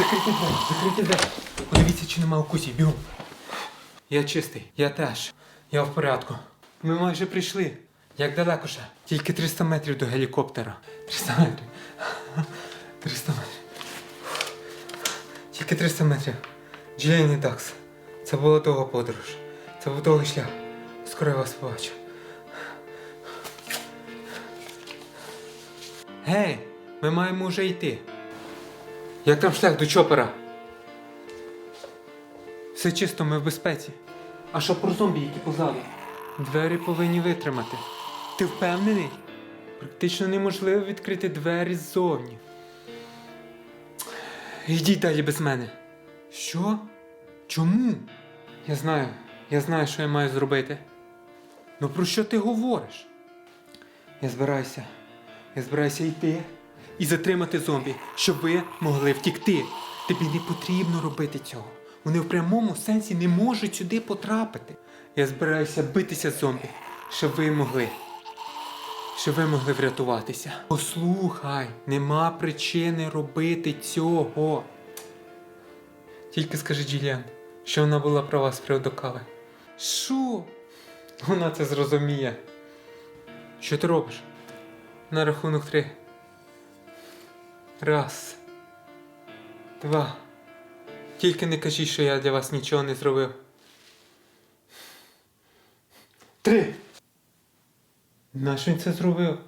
Закрийте двері, закрийте двері. Подивіться, чи нема укусів, бігом. Я чистий, я теж. Я в порядку. Ми майже прийшли. Як далеко ще? Тільки 300 метрів до гелікоптера. 300 метрів. 300 метрів. Тільки 300 метрів. Джіліан і. Це була довга подорож. Це був довгий шлях. Скоро я вас побачу. Гей, ми маємо вже йти. Як там шлях до чопера? Все чисто, ми в безпеці. А що про зомбі, які позаду? Двері повинні витримати. Ти впевнений? Практично неможливо відкрити двері ззовні. Йдіть далі без мене. Що? Чому? Я знаю, я знаю, що я маю зробити. Ну про що ти говориш? Я збираюся. Я збираюся йти і затримати зомбі, щоб ви могли втікти. Тобі не потрібно робити цього. Вони в прямому сенсі не можуть сюди потрапити. Я збираюся битися з зомбі, щоб ви могли. Щоб ви могли врятуватися. Послухай, нема причини робити цього. Тільки скажи Джіліан, що вона була права з приводу кави. Що? Вона це зрозуміє. Що ти робиш? На рахунок три. Раз. Два. Тільки не кажіть, що я для вас нічого не зробив. Три. Нащо він це зробив?